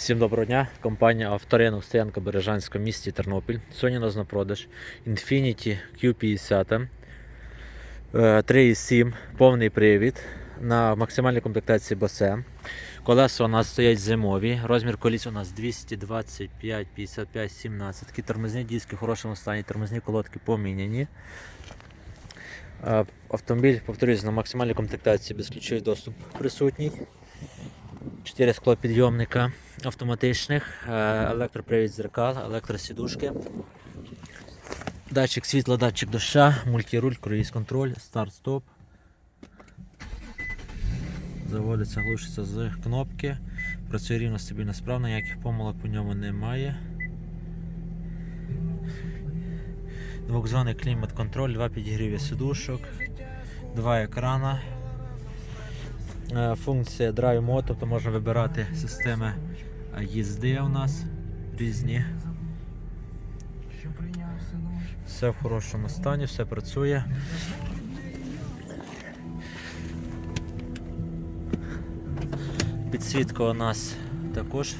Всім доброго дня. Компанія Авторинок стоянка Бережанська в місті Тернопіль. Сьогодні у нас на продаж Infiniti Q50 е, 3.7, повний привід на максимальній комплектації босе. Колеса у нас стоять зимові. Розмір коліс у нас 225, 55, 17. Такі тормозні диски в хорошому стані, тормозні колодки поміняні. Е, Автомобіль, повторюсь, на максимальній комплектації безключовий доступ присутній. 4 склопідйомника автоматичних, е, електропривід зеркал, електросідушки, датчик світла, датчик доща, мультируль, круїз контроль, старт-стоп. Заводиться, глушиться з кнопки. Працює рівно стабільно справно, ніяких помилок по ньому немає. Двохзонний клімат-контроль, два підігріві сидушок, два екрана. Е, Функція Drive Mode, тобто можна вибирати системи їзди у нас різні. Все в хорошому стані, все працює. Підсвітка у нас також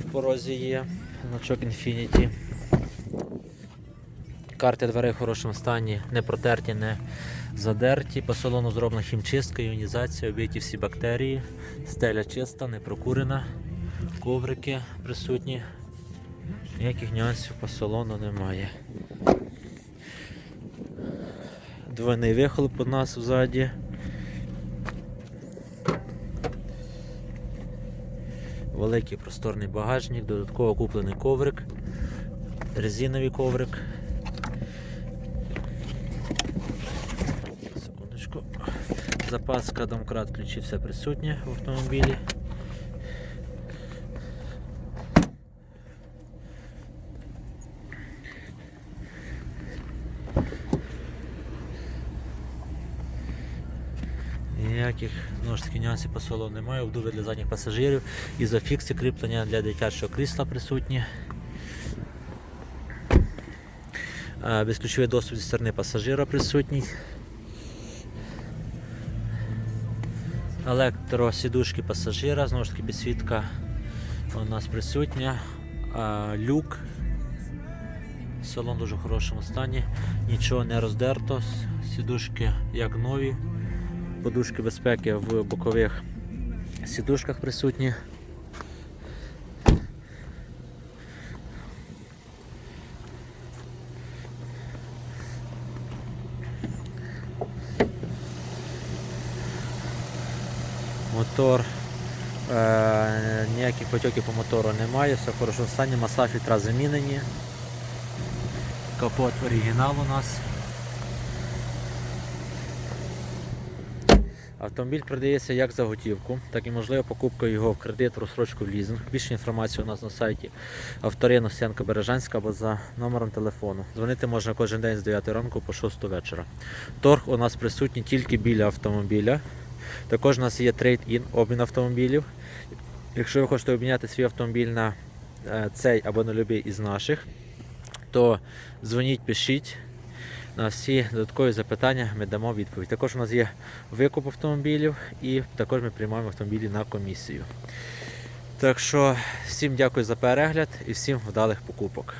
в порозі є. Значок Infinity. Карти дверей в хорошому стані, не протерті, не задерті. По салону зроблена хімчистка, іонізація, обійті всі бактерії. Стеля чиста, не прокурена. Коврики присутні. Ніяких нюансів по салону немає. Двойний вихлоп у нас ззаді. Великий просторний багажник, додатково куплений коврик, резиновий коврик. Секундочку. Запаска, домкрат, ключі, все присутнє в автомобілі. Ніяких таки нюансів по салону немає, обдуви для задніх пасажирів, ізофікси кріплення для дитячого крісла присутні. Безключовий доступ зі сторони пасажира присутній. Електросідушки пасажира, знову ж таки підсвітка у нас присутня. Люк. Салон в дуже хорошому стані, нічого не роздерто, сідушки як нові, подушки безпеки в бокових сідушках присутні. Мотор. Е, ніяких потьоків по мотору немає, все в хорошому стані, маса фільтра замінені. Капот оригінал у нас. Автомобіль продається як за готівку, так і можливо покупка його в кредит, розсрочку в лізинг. Більше інформації у нас на сайті авторину Сянка Бережанська або за номером телефону. Дзвонити можна кожен день з 9 ранку по 6 вечора. Торг у нас присутній тільки біля автомобіля. Також у нас є трейд-ін, обмін автомобілів. Якщо ви хочете обміняти свій автомобіль на е, цей або на будь-який із наших, то дзвоніть, пишіть. На всі додаткові запитання ми дамо відповідь. Також у нас є викуп автомобілів і також ми приймаємо автомобілі на комісію. Так що всім дякую за перегляд і всім вдалих покупок.